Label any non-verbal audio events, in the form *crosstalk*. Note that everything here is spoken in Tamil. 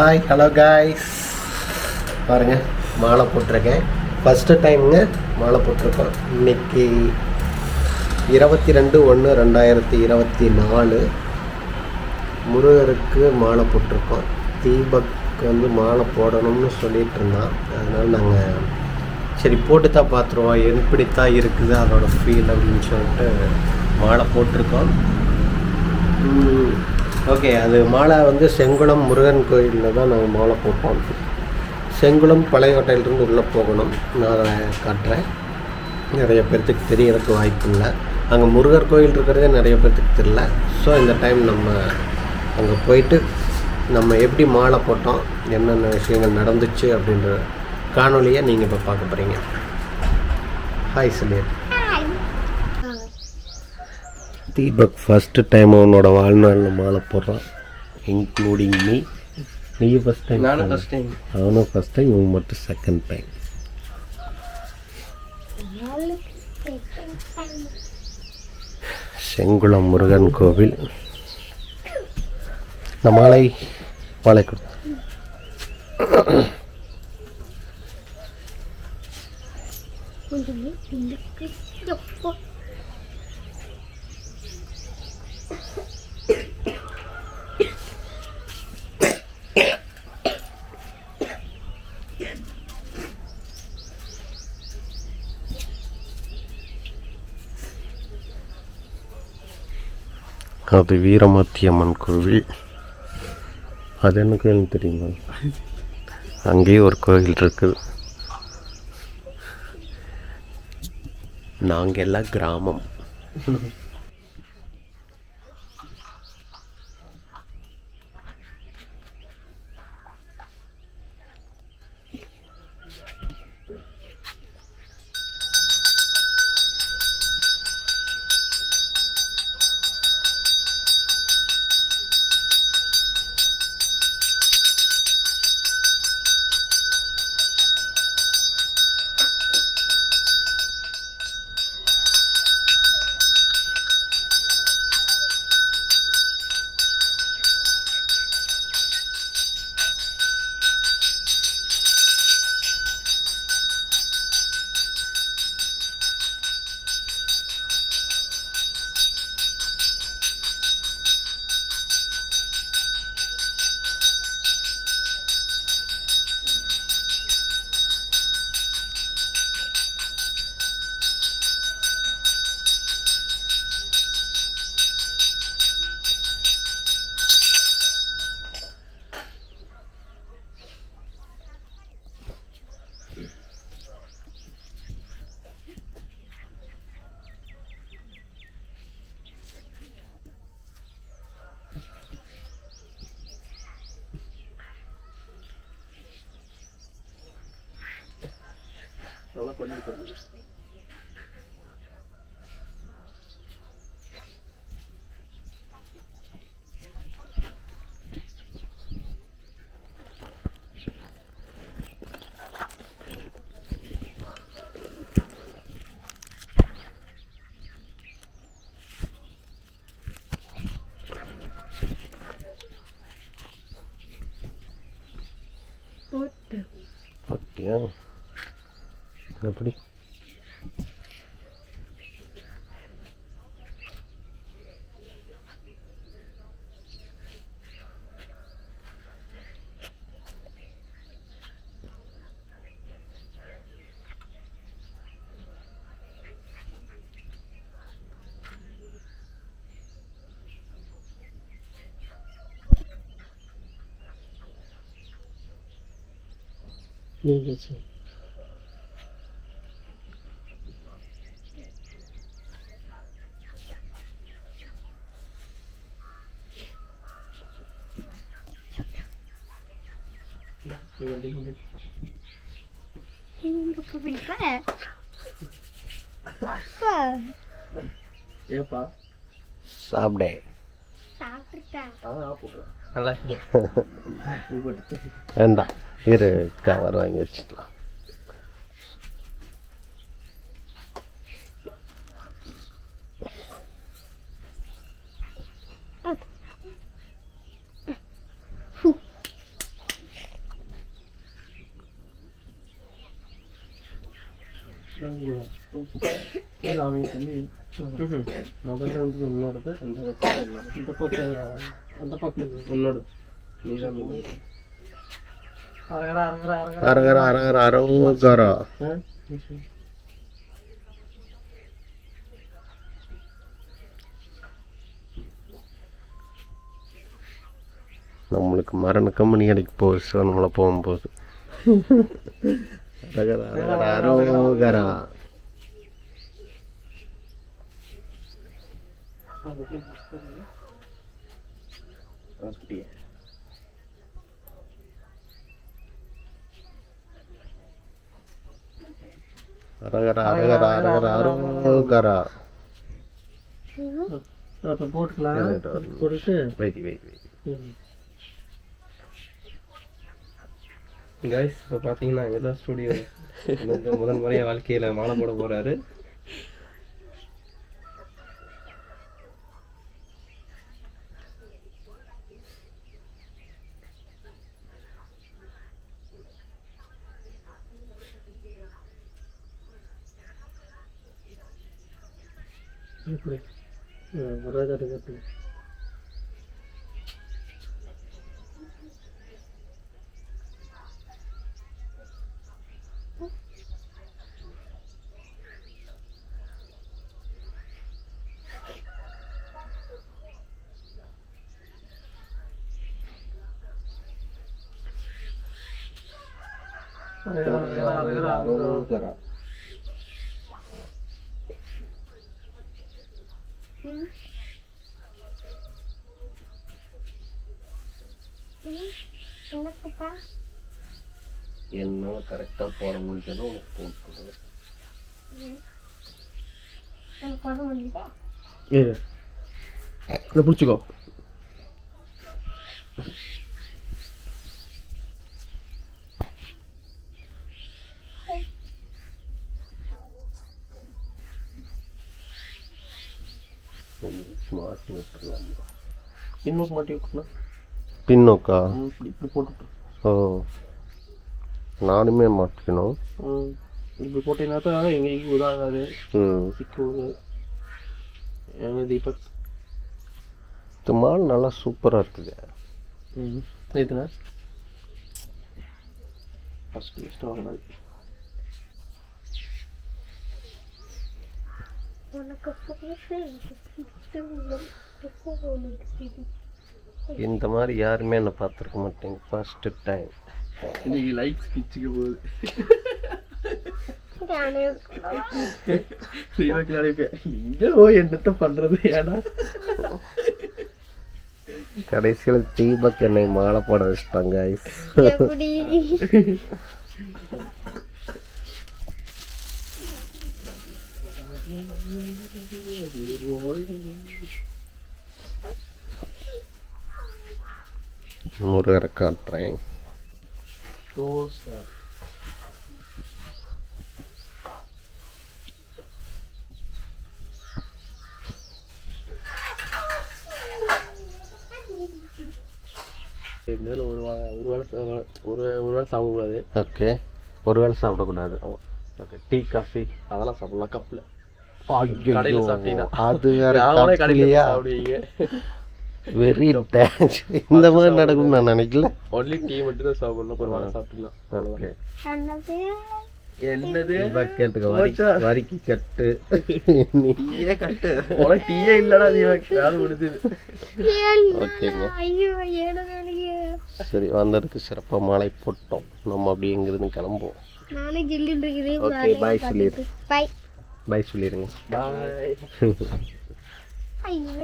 ஹாய் ஹலோ காய்ஸ் பாருங்கள் மாலை போட்டிருக்கேன். ஃபஸ்ட்டு டைமுங்க மாலை போட்டிருக்கோம். இன்னைக்கு இருபத்தி ரெண்டு ஒன்று ரெண்டாயிரத்தி இருபத்தி நாலு. முருகருக்கு மாலை போட்டிருக்கோம். தீபக் வந்து மாலை போடணும்னு சொல்லிகிட்டு இருந்தான். அதனால் நாங்கள் சரி போட்டு தான் பார்த்துருவோம். எப்படித்தான் இருக்குது அதோட ஃபீல் அப்படின்னு சொல்லிட்டு மாலை போட்டிருக்கோம். ஓகே அது மாலை வந்து செங்குளம் முருகன் கோயிலில் தான் நாங்கள் மாலை போட்டோம். செங்குளம் பழைய ஹோட்டலிருந்து உள்ளே போகணும். நான் அதை காட்டுறேன். நிறைய பேர்த்துக்கு தெரியறதுக்கு வாய்ப்பு இல்லை. அங்கே முருகர் கோயில் இருக்கிறதே நிறைய பேர்த்துக்கு தெரியல. ஸோ இந்த டைம் நம்ம அங்கே போயிட்டு நம்ம எப்படி மாலை போட்டோம் என்னென்ன விஷயங்கள் நடந்துச்சு அப்படின்ற காணொலியை நீங்கள் இப்போ பார்க்க போகிறீங்க hi Sunil Deepak first time அவனோட வாழ்நாளில் மாலை போடுறான் இன்க்ளூடிங் மீ நீ ஃபஸ்ட் டைம் நானும் ஃபஸ்ட் டைம் அவனும் ஃபஸ்ட் டைம் இவன் மட்டும் செகண்ட் டைம் செங்குளம் முருகன் கோவில். இந்த மாலை மாலை கொடு. அது வீரமாத்தி அம்மன் கோவில். அது என்ன கோயில் தெரியுமா? அங்கேயே ஒரு கோயில் இருக்குது நாங்கள் எல்லாம் கிராமம். শুরু করবো What the? Yeah. எப்படி ঠিক ஏப்பா? சாப்பிடே. *laughs* வேண்டாம் இரு கவர் வாங்கி வச்சுக்கலாம். அவங்க தண்ணி முதல்ல வந்து உன்னோடது அந்த இந்த பக்கம் அந்த பக்கம் உன்னோட நீதான் அரகரா அரகரா அரகரா அரகர அரகர அரோகரா ஆ? நம்மளுக்கு மரண கம்பெனி கிடைக்க போகுது ஸோ நம்மளை போகும்போது. அரகர அரகர அரோகரா அப்படியே அரகர அரகர அரகர அரோகரா அப்போ போட்டுக்கலாம். போட்டுட்டு. Wait wait wait. கைஸ் இப்போ பார்த்தீங்கன்னா எல்லா ஸ்டுடியோ முதல் முறையாக வாழ்க்கையில் மாலை போட போகிறாரு இப்படி வராது கட்டு அரோகரா என்ன கரெக்டாக போட முடிஞ்சதும் உனக்கு போட்டு இரு இதை பிடிச்சிக்கோ. இன்னும் மாட்டி விட்டுனா பின்னோக்கா? இப்படி போட்டுட்டு ஓ. நானுமே மாட்டிக்கணும். இப்படி போட்டீங்கன்னா தான் எங்க எங்கேயும் உதாகாது ம். சிக்குவது எங்க தீபக்? இந்த மால் நல்லா சூப்பராக இருக்குது. ம். இதுனா ஃபஸ்ட் வாங்கினது இந்த மாதிரி யாருமே என்னை பார்த்துருக்க மாட்டேங்க. ஃபர்ஸ்ட்டு டைம் இன்னைக்கு லைக்ஸ் பிச்சுக்க போகுது. என்னத்த பண்றது? ஏன்னா? கடைசியில் தீபக் என்னை மாலை போட வச்சுட்டாங்க முருகரை காட்டுறேன் இருந்தாலும் ஒரு வா- ஒரு வேளை சா- ஒரு ஒரு வேளை சாப்பிடக்கூடாது ஓகே ஒரு வேளை சாப்பிடக்கூடாது ஓகே டீ காஃபி அதெல்லாம் சாப்பிடலாம் கப்பில் ஐயையோ, கடையில சாப்பிட்டீங்கன்னா. அது வெரி டேஞ்ச் இந்த மாதிரி நடக்கும்னு நான் நினைக்கல. ஒன்லி டீ மட்டும் தான் சாப்பிடணும். ஒரு வேளை சாப்பிட்டுக்கலாம். ஓகே. என்னது? கேட்டுக்க? வரிக்கு கட்டு. கட்டு. உனக்கு டீயே இல்லடா ஓகேங்க சரி வந்ததுக்கு சிறப்பாக மாலை போட்டோம். நம்ம அப்படி இங்கிருந்து கிளம்புவோம். நானே ஜில்லுன்னு ஓகே பாய் சொல்லிடு பாய் பாய் சொல்லிடுங்க பாய் *laughs*